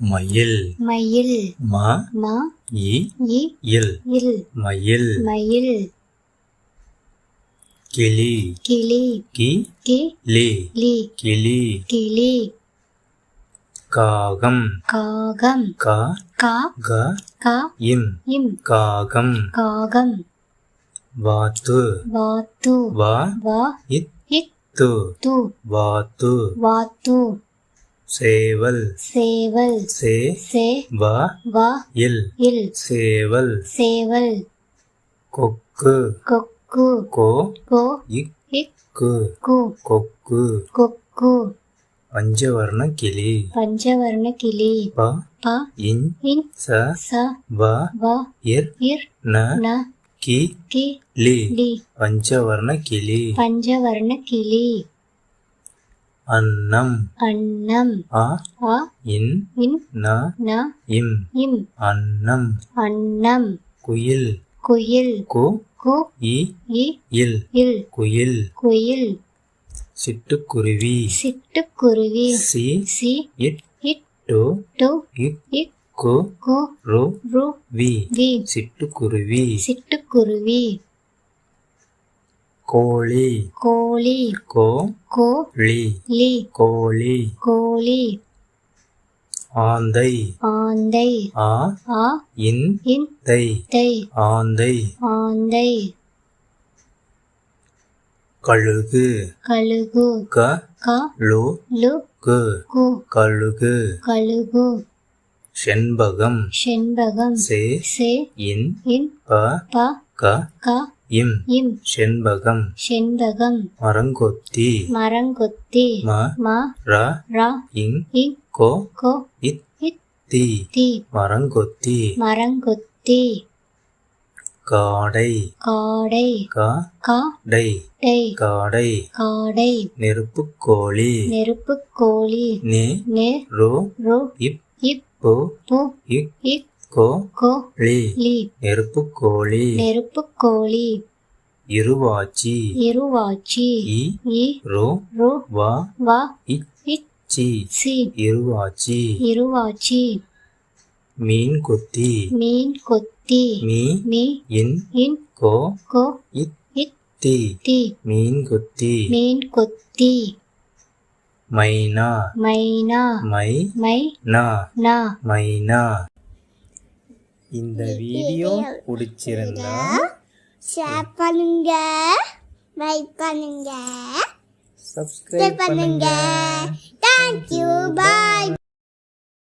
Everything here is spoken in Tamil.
மயில். மயில். ம ம இ இ இல். இல். மயில். மயில். கிளி. கிளி. கி கி லி. லி. கிளி. கிளி. காகம். காகம். கா கா க கா இம். இம். காகம். காகம். வாத்து. வாத்து. வா வா இத் இத் து து வாத்து. வாத்து. சேவல். சேவல். சே சே வ வா இல். இல். சேவல். சேவல். கொக்கு. கொக்கு. கோ கோ இக். இக் கு கு. கொக்கு. கொக்கு. பஞ்சவர்ண கிளி. பஞ்சவர்ண கிளி. ப ப இன். இன். ச ச வ வ இர். இர். ந ந கி. கி. லி. லி. பஞ்சவர்ண கிளி. பஞ்சவர்ண கிளி. அன்னம். அன்னம். ஆ? ஆ? இன். இன். ந. ந. இம். இம். அன்னம். அன்னம். குயில். குயில். கு. கு. இ. இ. இல். இல். குயில். குயில். சிட்டுக்குருவி. சிட்டுக்குருவி. சி. சி. இட். இட். டு. டு. இக் இக் கு. கு. ரு. ரு. வி. வி. சிட்டுக்குருவி. சிட்டுக்குருவி. கோழி. கோழி. கோ கோ ளி லி. கோழி. கோழி. ஆந்தை. ஆந்தை. ஆ ஆ இன் இன் தை. தை. ஆந்தை. ஆந்தை. கழுகு. கழுகு. க க லு லு கு. கு. கழுகு. கழுகு. செண்பகம். செண்பகம். சே சே இன் இன் ப ப க க இம். இம். செண்பகம். செண்பகம். மரங்கொத்தி. மரங்கொத்தி. ம. ம. ர. ர. இங் இங் கோ. கோ. இத். இத். தி. தி. மரங்கொத்தி. மரங்கொத்தி. காடை. காடை. கா. கா. டை. டை. காடை. காடை. நெருப்புக்கோழி நெருப்புக் கோழி. நே. நெ. ரோ. ரு. இப். இப் பு பு இக் இக் கோ கோ ளி லி. நெருப்புக்கோழி நெருப்புக் கோழி. இருவாச்சி. இருவாச்சி. இ. இ. ரோ. ரு. வா. வா. இச் இச் சி. இருவாச்சி. இருவாச்சி. மீன் கொத்தி. மீன் கொத்தி. மீ. மீ. இன். இன். கோ. கோ. இத். இத் தி. தி. மீன் கொத்தி. மீன் கொத்தி. மைனா. மைனா. மை. மை. நா. நா. மைனா. இந்த வீடியோ பிடிச்சிருந்தா ஷேர் பண்ணுங்க லைக் பண்ணுங்க சப்ஸ்கிரைப் பண்ணுங்க. பண்ணுங்க. Thank you bye